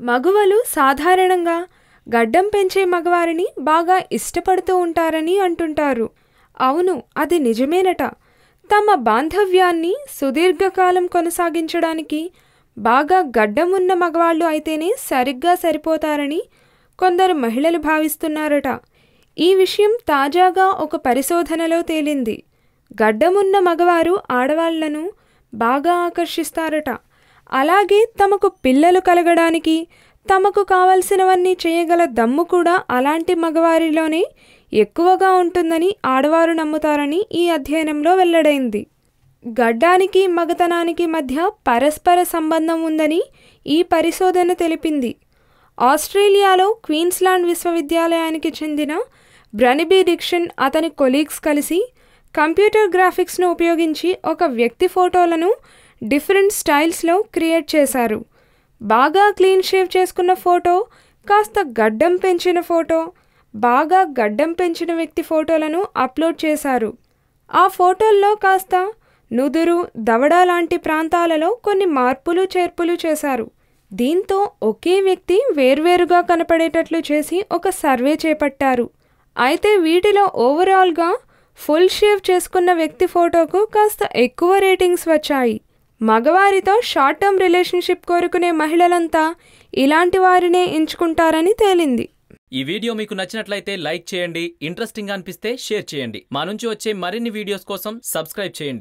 మగువలు సాధారణంగా గడ్డం పెంచే మగవారిని బాగా ఇష్టపడుతూ ఉంటారని అంటుంటారు. అవును అది నిజమేనట. తమ బాంధవ్యాన్ని సుదీర్ఘకాలం కొనసాగించడానికి బాగా గడ్డం ఉన్న మగవాళ్ళు అయితేనే సరిగ్గా సరిపోతారని కొందరు మహిళలు భావిస్తున్నారట. ఈ విషయం తాజాగా ఒక పరిశోధనలో తేలింది. గడ్డమున్న మగవారు ఆడవాళ్ళను బాగా ఆకర్షిస్తారట. అలాగే తమకు పిల్లలు కలగడానికి తమకు కావలసినవన్నీ చేయగల దమ్ము కూడా అలాంటి మగవారిలోనే ఎక్కువగా ఉంటుందని ఆడవారు నమ్ముతారని ఈ అధ్యయనంలో వెల్లడైంది. గడ్డానికి మగతనానికి మధ్య పరస్పర సంబంధం ఉందని ఈ పరిశోధన తెలిపింది. ఆస్ట్రేలియాలో క్వీన్స్లాండ్ విశ్వవిద్యాలయానికి చెందిన బ్రనిబీ డిక్షన్ అతని కొలీగ్స్ కలిసి కంప్యూటర్ గ్రాఫిక్స్ను ఉపయోగించి ఒక వ్యక్తి ఫోటోలను డిఫరెంట్ స్టైల్స్లో క్రియేట్ చేశారు. బాగా క్లీన్ షేవ్ చేసుకున్న ఫోటో కాస్త గడ్డం పెంచిన ఫోటో బాగా గడ్డం పెంచిన వ్యక్తి ఫోటోలను అప్లోడ్ చేశారు. ఆ ఫోటోల్లో కాస్త నుదురు దవడ లాంటి ప్రాంతాలలో కొన్ని మార్పులు చేర్పులు చేశారు. దీంతో ఒకే వ్యక్తి వేర్వేరుగా కనపడేటట్లు చేసి ఒక సర్వే చేపట్టారు. అయితే వీటిలో ఓవరాల్గా ఫుల్ షేవ్ చేసుకున్న వ్యక్తి ఫోటోకు కాస్త ఎక్కువ రేటింగ్స్ వచ్చాయి. మగవారితో షార్ట్ టర్మ్ రిలేషన్షిప్ కోరుకునే మహిళలంతా ఇలాంటి వారినే ఎంచుకుంటారని తేలింది. ఈ వీడియో మీకు నచ్చినట్లయితే లైక్ చేయండి ఇంట్రెస్టింగ్ అనిపిస్తే షేర్ చేయండి. మా నుంచి వచ్చే మరిన్ని వీడియోస్ కోసం సబ్స్క్రైబ్ చేయండి.